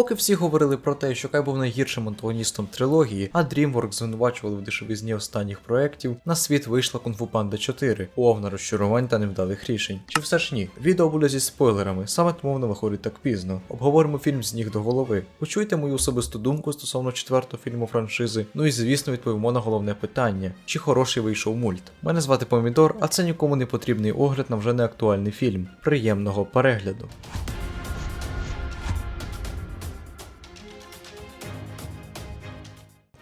Поки всі говорили про те, що Кай був найгіршим антагоністом трилогії, а DreamWorks звинувачували в дешевизні останніх проєктів, на світ вийшла Кунг Фу Панда 4, повна розчарувань та невдалих рішень. Чи все ж ні? Відео буде зі спойлерами, саме тому воно виходить так пізно. Обговоримо фільм з ніг до голови. Почуйте мою особисту думку стосовно четвертого фільму франшизи. Ну і звісно відповімо на головне питання: чи хороший вийшов мульт? Мене звати Помідор, а це нікому не потрібний огляд на вже не актуальний фільм. Приємного перегляду.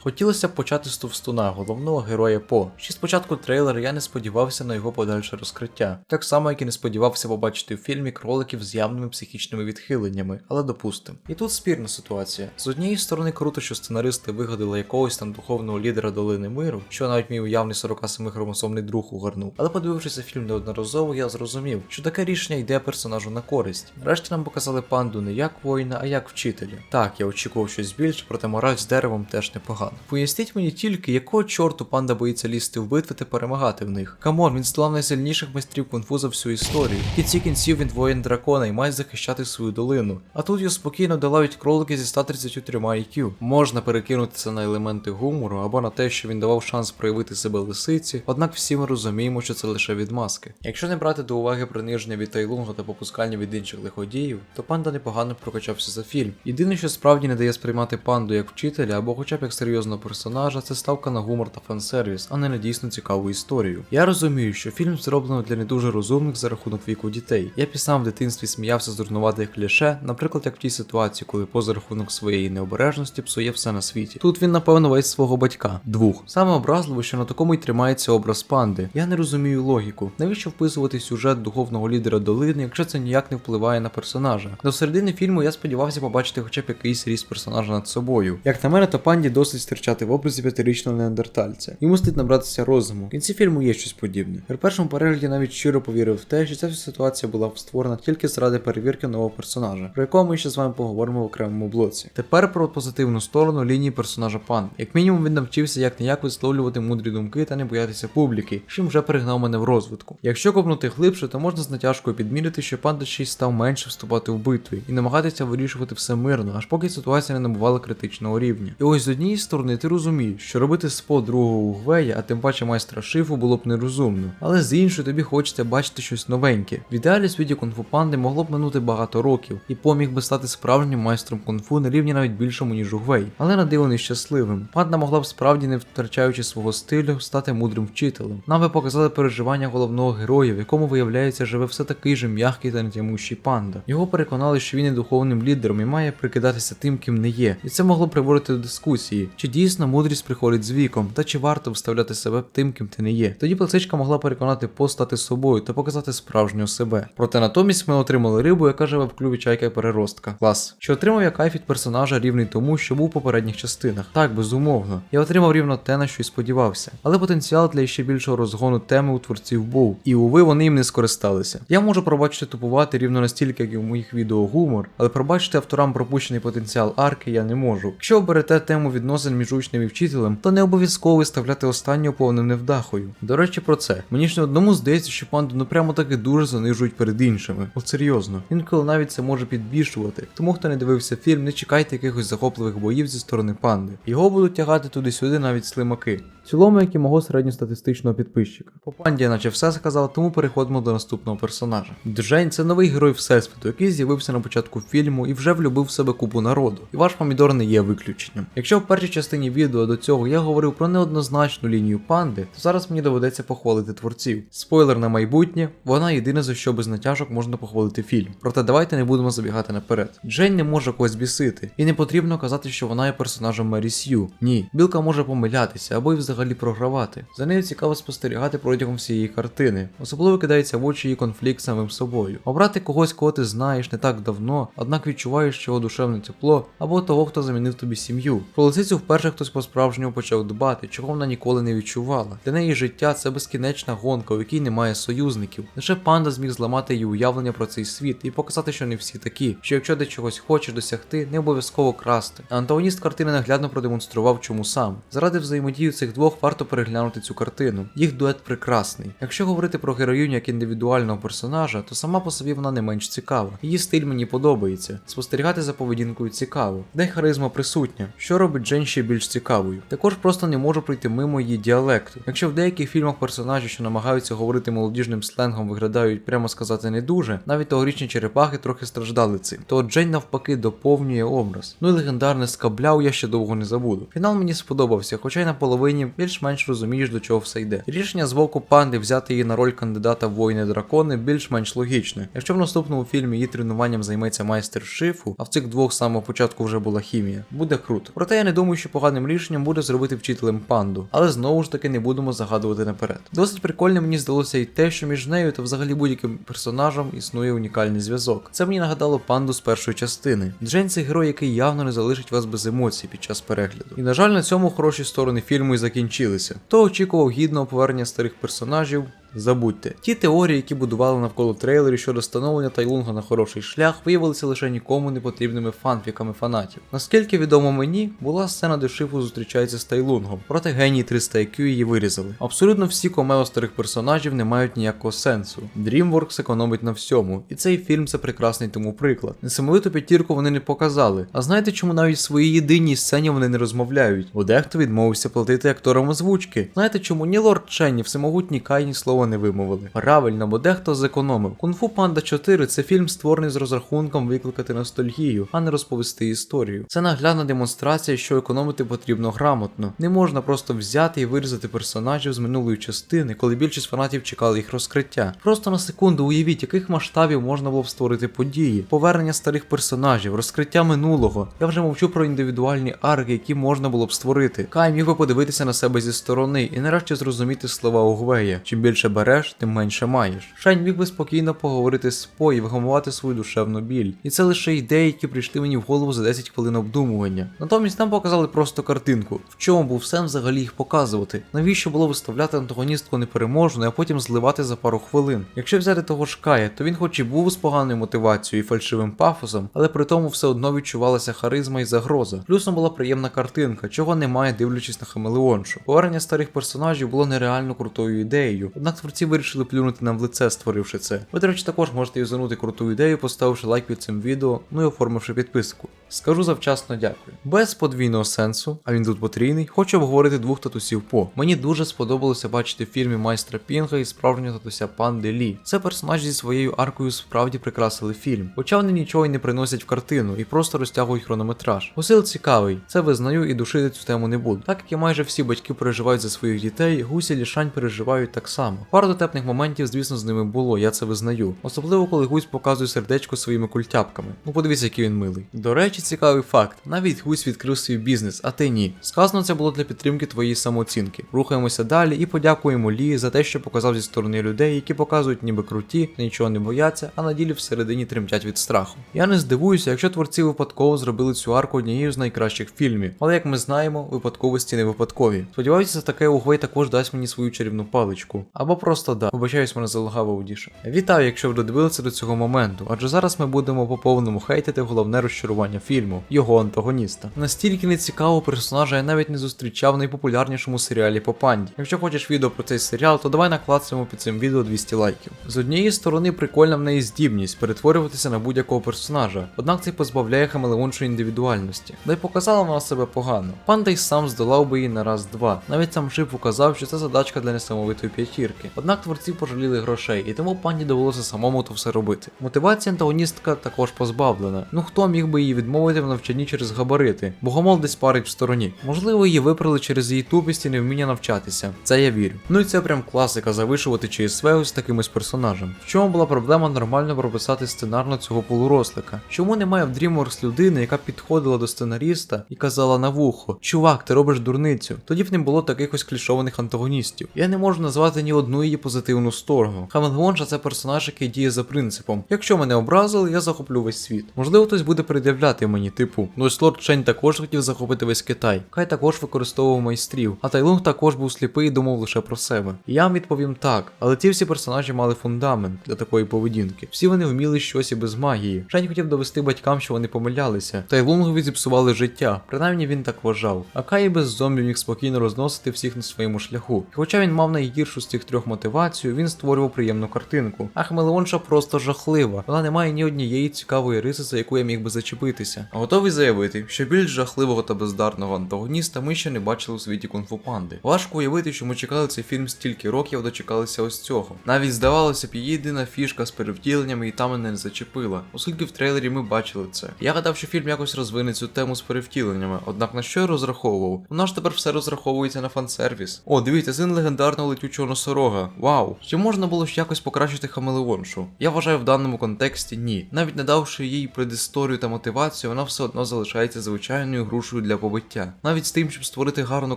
Хотілося почати з товстуна, головного героя По. Ще спочатку трейлера я не сподівався на його подальше розкриття, так само як і не сподівався побачити в фільмі кроликів з явними психічними відхиленнями, але допустим. І тут спірна ситуація. З однієї сторони круто, що сценаристи вигадали якогось там духовного лідера долини миру, що навіть мій уявний 47 хромосомний друг угорнув. Але подивившися фільм неодноразово, я зрозумів, що таке рішення йде персонажу на користь. Врешті нам показали панду не як воїна, а як вчителя. Так, я очікував щось більше, проте мораль з деревом теж непогано. Поясніть мені тільки, якого чорту панда боїться лізти в битви та перемагати в них. Камон, він здолав найсильніших майстрів кунг-фу за всю історію. В кінці кінців він воїн дракона і має захищати свою долину. А тут його спокійно долають кролики зі 133 IQ. Можна перекинути це на елементи гумору або на те, що він давав шанс проявити себе лисиці, однак всі ми розуміємо, що це лише відмазки. Якщо не брати до уваги приниження від Тайлунга та попускання від інших лиходіїв, то панда непогано прокачався за фільм. Єдине, що справді не дає сприймати панду як вчителя або хоча б як серйозного персонажа, це ставка на гумор та фан-сервіс, а не на дійсно цікаву історію. Я розумію, що фільм зроблено для не дуже розумних за рахунок віку дітей. Я пісам в дитинстві сміявся з дурнуватих кліше, наприклад, як в тій ситуації, коли поза рахунок своєї необережності псує все на світі. Тут він, напевно, весь свого батька, двох. Саме образливо, що на такому й тримається образ панди. Я не розумію логіку. Навіщо вписувати сюжет духовного лідера долини, якщо це ніяк не впливає на персонажа? До середини фільму я сподівався побачити хоча б якийсь ріст персонажа над собою. Як на мене, то панді досить стирчати в образі п'ятирічного неандертальця. Йому слід набратися розуму. В кінці фільму є щось подібне. При першому перегляді навіть щиро повірив в те, що ця ситуація була створена тільки заради перевірки нового персонажа, про якого ми ще з вами поговоримо в окремому блоці. Тепер про позитивну сторону лінії персонажа пан. Як мінімум він навчився як ніяк висловлювати мудрі думки та не боятися публіки, чим вже перегнав мене в розвитку. Якщо копнути глибше, то можна з натяжкою підмірити, що панда ще став менше вступати в битві і намагатися вирішувати все мирно, аж поки ситуація не набувала критичного рівня. І ось з однієї сторони ти розумієш, що робити спо другого угвея, а тим паче майстра шифу було б нерозумно. Але з іншої тобі хочеться бачити щось новеньке. В ідеалі світі кунг-фу панди могло б минути багато років, і поміг би стати справжнім майстром кунг-фу на рівні навіть більшому, ніж угвей. Але на диво не щасливим. Панда могла б справді, не втрачаючи свого стилю, стати мудрим вчителем. Нам ви показали переживання головного героя, в якому виявляється живе все такий же м'який та нетямущий панда. Його переконали, що він є духовним лідером і має прикидатися тим, ким не є. І це могло приводити до дискусії, чи дійсно мудрість приходить з віком, та чи варто вставляти себе тим, ким ти не є. Тоді плесичка могла переконати По стати собою та показати справжнього себе. Проте натомість ми отримали рибу, яка живе в клюві чайка переростка. Клас. Чи отримав я кайф від персонажа рівний тому, що був у попередніх частинах? Так, безумовно. Я отримав рівно те, на що й сподівався. Але потенціал для ще більшого розгону теми у творців був. І уви вони їм не скористалися. Я можу пробачити тупувати рівно настільки, як і в моїх відео гумор, але пробачити авторам пропущений потенціал арки я не можу. Якщо оберете тему відносин між учнем і вчителем, то не обов'язково виставляти останнього повним невдахою. До речі, про це. Мені ж не одному здається, що панду ну прямо таки дуже занижують перед іншими. От серйозно. Інколи навіть це може підбільшувати. Тому хто не дивився фільм, не чекайте якихось захопливих боїв зі сторони панди. Його будуть тягати туди-сюди навіть слимаки. Цілому, як і мого середньостатистичного підписчика. По панді я наче все сказав, тому переходимо до наступного персонажа. Джейн це новий герой Всесвіту, який з'явився на початку фільму і вже влюбив в себе купу народу. І ваш помідор не є виключенням. Якщо в першій частині відео до цього я говорив про неоднозначну лінію панди, то зараз мені доведеться похвалити творців. Спойлер на майбутнє, вона єдине за що без натяжок можна похвалити фільм. Проте давайте не будемо забігати наперед. Джейн не може когось бісити, і не потрібно казати, що вона є персонажем Мері Сью. Ні, білка може помилятися або й взагалі програвати. За нею цікаво спостерігати протягом всієї картини. Особливо кидається в очі її конфлікт самим собою. Обрати когось, кого ти знаєш не так давно, однак відчуваєш його душевне тепло, або того, хто замінив тобі сім'ю. Про лисицю вперше хтось по-справжньому почав дбати, чого вона ніколи не відчувала. Для неї життя це безкінечна гонка, у якій немає союзників. Лише панда зміг зламати її уявлення про цей світ і показати, що не всі такі, що якщо ти чогось хочеш досягти, не обов'язково красти. Антагоніст картини наглядно продемонстрував, чому сам. Заради взаємодії цих двох двох варто переглянути цю картину. Їх дует прекрасний. Якщо говорити про героїню як індивідуального персонажа, то сама по собі вона не менш цікава. Її стиль мені подобається. Спостерігати за поведінкою цікаво, де харизма присутня, що робить Джен ще більш цікавою. Також просто не можу пройти мимо її діалекту. Якщо в деяких фільмах персонажі, що намагаються говорити молодіжним сленгом, виглядають, прямо сказати, не дуже, навіть тогорічні черепахи трохи страждали цим. То Джейн навпаки доповнює образ. Ну і легендарне скабляу я ще довго не забуду. Фінал мені сподобався, хоча й на половині більш-менш розумієш до чого все йде. Рішення з боку панди взяти її на роль кандидата в воїни дракони більш-менш логічне. Якщо в наступному фільмі її тренуванням займеться майстер шифу, а в цих двох з самого початку вже була хімія, буде круто. Проте я не думаю, що поганим рішенням буде зробити вчителем панду, але знову ж таки не будемо загадувати наперед. Досить прикольним мені здалося і те, що між нею та взагалі будь-яким персонажем існує унікальний зв'язок. Це мені нагадало панду з першої частини. Джейн це герой, який явно не залишить вас без емоцій під час перегляду. І на жаль, на цьому хороші сторони фільму і закінчилися. то очікував гідного повернення старих персонажів, Забудьте, ті теорії, які будували навколо трейлерів щодо становлення Тайлунга на хороший шлях, виявилися лише нікому не потрібними фанфіками фанатів. Наскільки відомо мені, була сцена, де Шифу зустрічається з Тайлунгом, проте генії 300 IQ її вирізали. Абсолютно всі комео старих персонажів не мають ніякого сенсу. DreamWorks економить на всьому, і цей фільм це прекрасний тому приклад. Несамовиту п'ятірку вони не показали. А знаєте, чому навіть в своїй єдиній сцені вони не розмовляють? Бо дехто відмовився платити акторам озвучки. Знаєте, чому ні Лорд Чен, ні всемогутній Кай ні слова не вимовили? Правильно, бо дехто зекономив. Кунг-фу Панда 4 це фільм створений з розрахунком викликати ностальгію, а не розповісти історію. Це наглядна демонстрація, що економити потрібно грамотно. Не можна просто взяти і вирізати персонажів з минулої частини, коли більшість фанатів чекали їх розкриття. Просто на секунду уявіть, яких масштабів можна було б створити події, повернення старих персонажів, розкриття минулого. Я вже мовчу про індивідуальні арки, які можна було б створити. Кай міг би подивитися на себе зі сторони і нарешті зрозуміти слова Угвея. Чим більше береш, тим менше маєш. Шань міг би спокійно поговорити з По і вгамувати свою душевну біль. І це лише ідеї, які прийшли мені в голову за 10 хвилин обдумування. Натомість нам показали просто картинку. В чому був сенс взагалі їх показувати? Навіщо було виставляти антагоністку непереможною, а потім зливати за пару хвилин? Якщо взяти того ж Кая, то він хоч і був з поганою мотивацією і фальшивим пафосом, але при тому все одно відчувалася харизма і загроза. Плюсом була приємна картинка, чого немає, дивлячись на хамелеоншу. Повернення старих персонажів було нереально крутою ідеєю, однак творці вирішили плюнути нам в лице, створивши це. Ви, до речі, також можете юзанути круту ідею, поставивши лайк під цим відео, ну і оформивши підписку. Скажу завчасно дякую. Без подвійного сенсу, а він тут потрійний, хочу обговорити двох татусів по. Мені дуже сподобалося бачити в фільмі майстра Пінга і справжнього татуся Панди Лі. Це персонажі зі своєю аркою справді прикрасили фільм, хоча вони нічого й не приносять в картину і просто розтягують хронометраж. Посил цікавий, це визнаю і душити цю тему не буду. Так як і майже всі батьки переживають за своїх дітей, гусі лішань переживають так само. Пару дотепних моментів, звісно, з ними було, я це визнаю. Особливо коли гусь показує сердечко своїми культяпками. Ну подивіться, який він милий. До речі, цікавий факт: навіть гусь відкрив свій бізнес, а ти ні. Сказано це було для підтримки твоєї самооцінки. Рухаємося далі і подякуємо Лі за те, що показав зі сторони людей, які показують ніби круті, нічого не бояться, а на ділі всередині тремтять від страху. Я не здивуюся, якщо творці випадково зробили цю арку однією з найкращих фільмів, але як ми знаємо, випадковості не випадкові. Сподіваюся, таке Угвей також дасть мені свою чарівну паличку. Або просто да. Вибачаюсь, мене залагав аудіша. Вітаю, якщо ви додивилися до цього моменту, адже зараз ми будемо по повному хейтити головне розчарування фільму, його антагоніста. Настільки нецікавого персонажа я навіть не зустрічав в найпопулярнішому серіалі по панді. Якщо хочеш відео про цей серіал, то давай наклацаємо під цим відео 200 лайків. З однієї сторони, прикольна в неї здібність перетворюватися на будь-якого персонажа, однак це позбавляє хамелеоншої індивідуальності. Да й показала вона себе погано. Панда й сам здолав би її на раз-два. Навіть сам Шип указав, що це задачка для несамовитої п'ятірки. Однак творці пожаліли грошей, і тому панді довелося самому то все робити. Мотивація антагоністка також позбавлена. Ну хто міг би її відмовити в навчанні через габарити? Богомол десь парить в стороні. Можливо, її виправили через її тупість і невміння навчатися. Це я вірю. Ну і це прям класика завишувати ЧСВ з персонажем. В чому була проблема нормально прописати сценарно цього полурослика? Чому немає в DreamWorks людини, яка підходила до сценаріста і казала на вухо: Чувак, ти робиш дурницю. Тоді б не було таких ось клішованих антагоністів. Я не можу назвати ні одну ціную її позитивну сторону. Хамелеонша це персонаж, який діє за принципом. Якщо мене образили, я захоплю весь світ. Можливо, хтось буде пред'являти мені, типу, ну ось лорд Чень також хотів захопити весь Китай. Кай також використовував майстрів, а Тайлунг також був сліпий і думав лише про себе. І я вам відповім так, але ці всі персонажі мали фундамент для такої поведінки. Всі вони вміли щось і без магії. Чень хотів довести батькам, що вони помилялися. Тайлунгові зіпсували життя, принаймні він так вважав. А Кай без зомбів міг спокійно розносити всіх на своєму шляху. І хоча він мав найгіршу з цих трьох мотивацію, він створював приємну картинку. А Хамелеонша просто жахлива. Вона не має ні однієї цікавої риси, за яку я міг би зачепитися. Готовий заявити, що більш жахливого та бездарного антагоніста ми ще не бачили у світі кунг-фу панди. Важко уявити, що ми чекали цей фільм стільки років, дочекалися ось цього. Навіть здавалося б, її єдина фішка з перевтіленнями і та мене не зачепила, оскільки в трейлері ми бачили це. Я гадав, що фільм якось розвине цю тему з перевтіленнями, однак на що я розраховував? У нас тепер все розраховується на фан-сервіс. О, дивіться, син легендарного летючого носорога. Вау! Чи можна було ж якось покращити хамелеоншу? Я вважаю в даному контексті ні. Навіть не давши їй предісторію та мотивацію, вона все одно залишається звичайною грушею для побиття. Навіть з тим, щоб створити гарну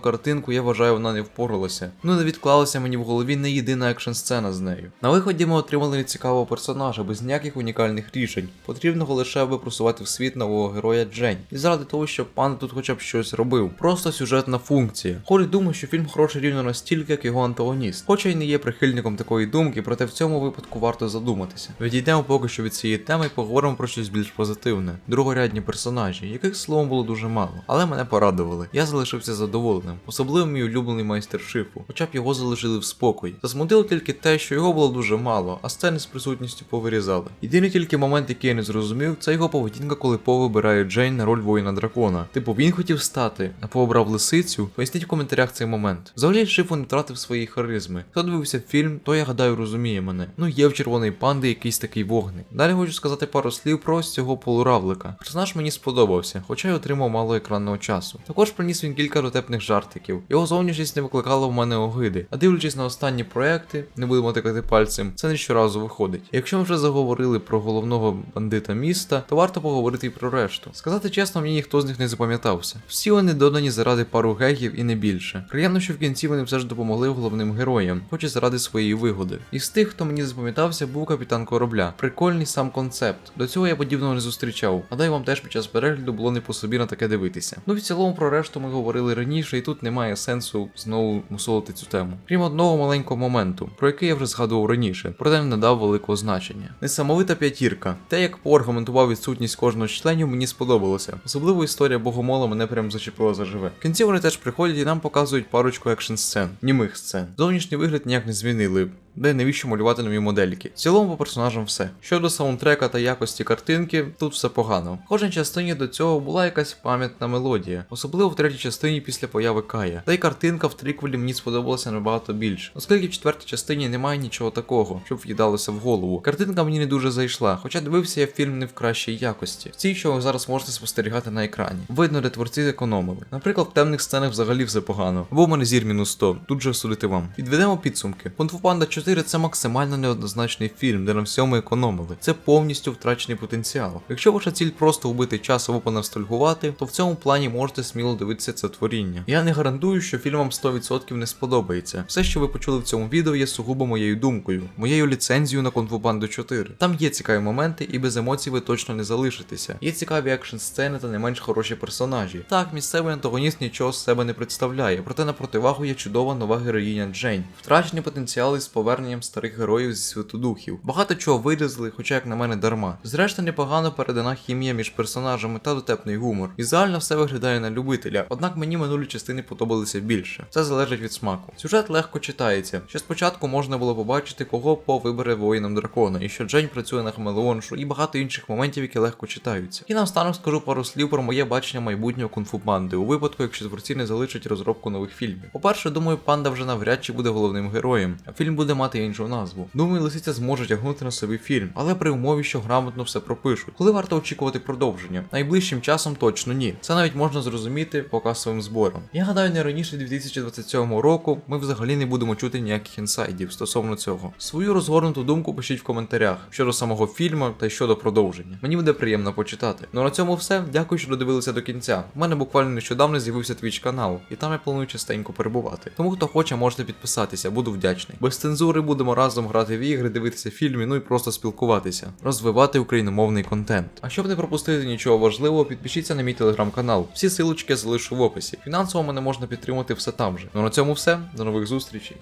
картинку, я вважаю, вона не впоралася. Ну не відклалася мені в голові не єдина екшн сцена з нею. На виході ми отримали цікавого персонажа без ніяких унікальних рішень. Потрібного лише аби просувати в світ нового героя Джень. І заради того, щоб пан тут хоча б щось робив. Просто сюжетна функція. Хорі думає, що фільм хороший рівно настільки, як його антагоніст. Хоча й не є прихильником такої думки, проте в цьому випадку варто задуматися. Відійдемо поки що від цієї теми і поговоримо про щось більш позитивне. Другорядні персонажі, яких словом було дуже мало, але мене порадували. Я залишився задоволеним, особливо мій улюблений майстер шифу, хоча б його залишили в спокої. Засмутило тільки те, що його було дуже мало, а сцени з присутністю повирізали. Єдиний тільки момент, який я не зрозумів, це його поведінка, коли По вибирає Джейн на роль воїна дракона. Типу він хотів стати, а По обрав лисицю. Поясніть в коментарях цей момент. Взагалі шифу не втратив своєї харизми. Хто дивився фільм, то я гадаю розуміє мене. Ну є в червоної панди якийсь такий вогник. Далі хочу сказати пару слів про цього полуравлика. Персонаж мені сподобався, хоча й отримав мало екранного часу. Також приніс він кілька дотепних жартиків. Його зовнішність не викликала в мене огиди. А дивлячись на останні проекти, не будемо тикати пальцем, це не щоразу виходить. Якщо ми вже заговорили про головного бандита міста, то варто поговорити і про решту. Сказати чесно, мені ніхто з них не запам'ятався. Всі вони додані заради пару гегів і не більше. Приємно, що в кінці вони все ж допомогли головним героям, хоч і заради своєї вигоди. Із тих, хто мені запам'ятався, був капітан корабля. Прикольний сам концепт. До цього я подібного не зустрічав. Гадаю, вам теж під час перегляду було не по собі на таке дивитися. Ну в цілому про решту ми говорили раніше, і тут немає сенсу знову мусолити цю тему. Крім одного маленького моменту, про який я вже згадував раніше, проте не надав великого значення. Несамовита п'ятірка. Те, як По аргументував відсутність кожного членів, мені сподобалося. Особливо історія Богомола мене прям зачепила заживе. В кінці вони теж приходять і нам показують парочку екшн сцен, німих сцен. Зовнішній вигляд ніяк не змінили. Де навіщо малювати нові модельки? В цілому по персонажам все. Щодо саундтрека та якості картинки, тут все погано. В кожній частині до цього була якась пам'ятна мелодія, особливо в третій частині після появи Кая. Та й картинка в триквелі мені сподобалася набагато більше, оскільки в четвертій частині немає нічого такого, щоб в'їдалося в голову. Картинка мені не дуже зайшла, хоча дивився я фільм не в кращій якості. В цій, що ви зараз можете спостерігати на екрані. Видно, де творці зекономили. Наприклад, в темних сценах взагалі все погано. Або в мене зір мінус 100, тут же судити вам. Підведемо підсумки. Кунг-фу Панда 4 це максимально неоднозначний фільм, де на всьому економили. Це повністю втрачений потенціал. Якщо ваша ціль просто вбити час або поностальгувати, то в цьому плані можете сміло дивитися це творіння. Я не гарантую, що фільм вам 100% не сподобається. Все, що ви почули в цьому відео, є сугубо моєю думкою, моєю ліцензією на Кунг-фу 4. Там є цікаві моменти, і без емоцій ви точно не залишитеся. Є цікаві екшн сцени та не менш хороші персонажі. Так, місцевий антагоніст нічого з себе не представляє, проте на противагу є чудова нова героїня Джейн. Втрачені потенціали з поверненням старих героїв зі світу духів. Багато чого вирізали, хоча як на мене дарма. Зрештою, непогано передана хімія між персонажами та дотепний гумор. Візуально все виглядає на любителя, однак мені минулі частини подобалися більше. Це залежить від смаку. Сюжет легко читається. Ще спочатку можна було побачити, кого по вибере воїном дракона, і що Джейн працює на хамелеоншу, і багато інших моментів, які легко читаються. І наостанок скажу пару слів про моє бачення майбутнього кунг-фу панди у випадку, якщо творці не залишать розробку нових фільмів. По-перше, думаю, панда вже навряд чи буде головним героєм, а фільм буде мати іншу назву. Думаю, лисиця зможе тягнути на собі фільм, але при умові, що грамотно все пропишуть. Коли варто очікувати продовження? Найближчим часом точно ні. Це навіть можна зрозуміти по касовим зборам. Я гадаю, не раніше 2027 року ми взагалі не будемо чути ніяких інсайдів стосовно цього. Свою розгорнуту думку пишіть в коментарях щодо самого фільму та щодо продовження. Мені буде приємно почитати. Ну на цьому все. Дякую, що додивилися до кінця. У мене буквально нещодавно з'явився твіч канал, і там я планую частенько перебувати. Тому хто хоче, можете підписатися, буду вдячний. Без цензури тури будемо разом грати в ігри, дивитися фільми, ну і просто спілкуватися, розвивати україномовний контент. А щоб не пропустити нічого важливого, підпишіться на мій телеграм-канал. Всі силочки я залишу в описі. Фінансово мене можна підтримати все там же. Ну на цьому все. До нових зустрічей.